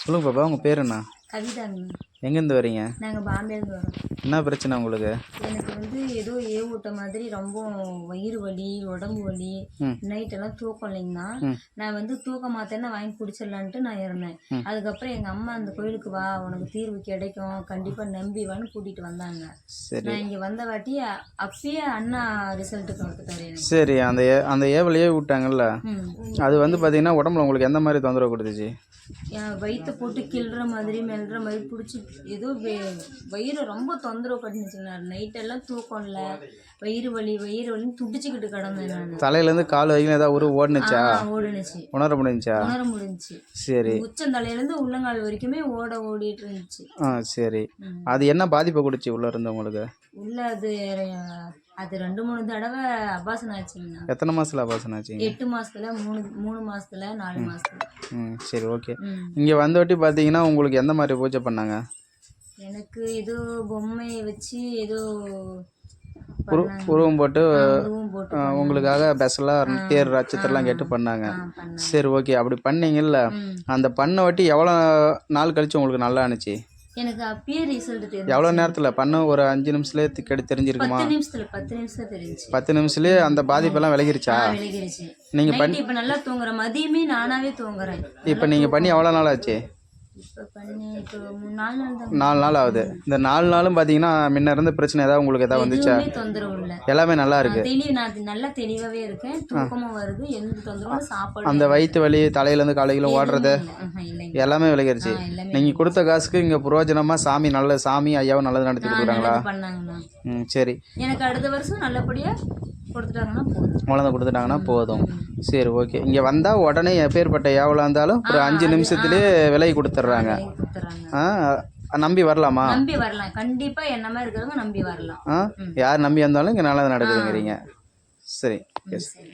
சொல்லுங்க பாப்பா உங்கள் பேர் என்ன? கவிதாங்க எங்கேருந்து வரீங்க? நாங்கள் பாம்பேலேருந்து வரோம். என்ன பிரச்சனை உங்களுக்கு? எனக்கு வந்து ஏதோ ஏவூட்ட மாதிரி ரொம்ப வயிறு வலி உடம்பு வலி ம். நைட்டெல்லாம் தூக்கம் இல்லைங்கண்ணா. நான் வந்து தூக்க மாத்தேன்னு வாங்கி குடிச்சிடலான்ட்டு நான் இருந்தேன். அதுக்கப்புறம் எங்கள் அம்மா அந்த கோயிலுக்கு வா உனக்கு தீர்வு கிடைக்கும். கண்டிப்பாக நம்பி வான்னு கூட்டிகிட்டு வந்தாங்க. நான் இங்கே வந்த வாட்டி அப்பயே அண்ணா ரிசல்ட்டுக்கு வந்துட்டாரு சரி அந்த ஏ- அந்த ஏவலையே விட்டாங்கல்ல. அது வந்து பார்த்தீங்கன்னா உடம்புல உங்களுக்கு எந்த மாதிரி தொந்தரவு கொடுத்துச்சு? வயிற்றை போட்டு கிள்ற மாதிரி மெல்ற மாதிரி பிடிச்சி ஏதோ வயிறு ரொம்ப தொந்தரவு பண்ணிச்சுங்க நைட்டெல்லாம் தூக்கம் இல்லை வயிறு வலி வயிறு வலின்னு துடிச்சுக்கிட்டு கிடந்தேன் நான். தலையிலேருந்து கால் வரைக்கும் ஏதாவது ஒரு ஓடுனுச்சா? ஓடுனுச்சு. உணர முடிஞ்சுச்சா? உணர முடிஞ்சுச்சு. சரி. உச்சந்தலையிலேருந்து உள்ளங்கால் வரைக்குமே ஓட ஓடிட்டு இருந்துச்சு ஆ சரி. அது என்ன பாதிப்பை கொடுச்சு உள்ளே இருந்து உங்களுக்கு? உள்ள அது அது ரெண்டு மூணு தடவை அபாசனம் ஆச்சுங்கண்ணா. எத்தனை மாதத்தில் அபாசனம் ஆச்சுங்க? எட்டு மாசத்துல மூணு மூணு மாசத்துல நாலு மாசத்துல. ம் சரி ஓகே. ம். இங்கே வந்தவாட்டி பார்த்தீங்கன்னா உங்களுக்கு எந்த மாதிரி பூஜை பண்ணாங்க? எனக்கு ஏதோ பொம்மையை வச்சு ஏதோ உரு உருவம் போட்டு உருவம் போட்டு ஆ, உங்களுக்காக ஸ்பெஷலாக தேர் நட்சத்திரம்லாம் கேட்டு பண்ணாங்க. ஆ, பண்ணேன் சரி ஓகே. அப்படி பண்ணீங்கல்ல ம். அந்த பண்ண வாட்டி எவ்வளோ நாள் கழிச்சு உங்களுக்கு நல்லா ஆணுச்சு எனக்கு அப்பயே ரிசல்ட் தெரியும் எவ்வளோ நேரத்தில்? பண்ண ஒரு அஞ்சு நிமிஷத்துலேயே கெடு தெரிஞ்சிருக்குமா? பத்து நிமிஷத்துல பத்து நிமிஷம் தெரிஞ்சு பத்து நிமிஷத்துலேயே அந்த பாதிப்பெல்லாம் விலகிருச்சா? விலகிருச்சு. நீங்கள் நைட் இப்ப நல்லா தூங்குறேன் மதியமே நானாவே தூங்குறேன். இப்போ நீங்கள் பண்ணி எவ்வளோ நாள் ஆச்சு நாலு நாள் ஆகுது. இந்த நாலு நாளும் பார்த்தீங்கன்னா முன்ன இருந்த பிரச்சனை ஏதாவது உங்களுக்கு ஏதாவது வந்துச்சா? எல்லாமே நல்லா இருக்கு. நல்லா தெளிவாவே இருக்கேன். தூக்கமும் வருது. எந்த தொந்தரவும் சாப்பாடு அந்த வயிற்று வலி தலையிலேருந்து காலையிலும் ஓடுறது எல்லாமே விலகிருச்சு. நீங்கள் கொடுத்த காசுக்கு இங்கே புரோஜனமாக சாமி நல்ல சாமி ஐயாவும் நல்லது நடத்தி கொடுக்குறாங்களா ம் சரி. எனக்கு அடுத்த வருஷம் நல்லபடியா கொடுத்துட்டாங்கன்னா போதும். குழந்தை கொடுத்துட்டாங்கன்னா போதும். சரி ஓகே. இங்கே வந்தால் உடனே எப்பேற்பட்ட ஏவலாக இருந்தாலும் ஒரு அஞ்சு நிமிஷத்துலேயே விலை கொடுத்துட்றாங்க ஆ நம்பி வரலாமா? நம்பி வரலாம். கண்டிப்பா என்ன மாதிரி இருக்கிறவங்க நம்பி வரலாம். யார் நம்பி வந்தாலும் இங்கே நல்லது நடக்குதுங்கிறீங்க. சரி எஸ் சரி.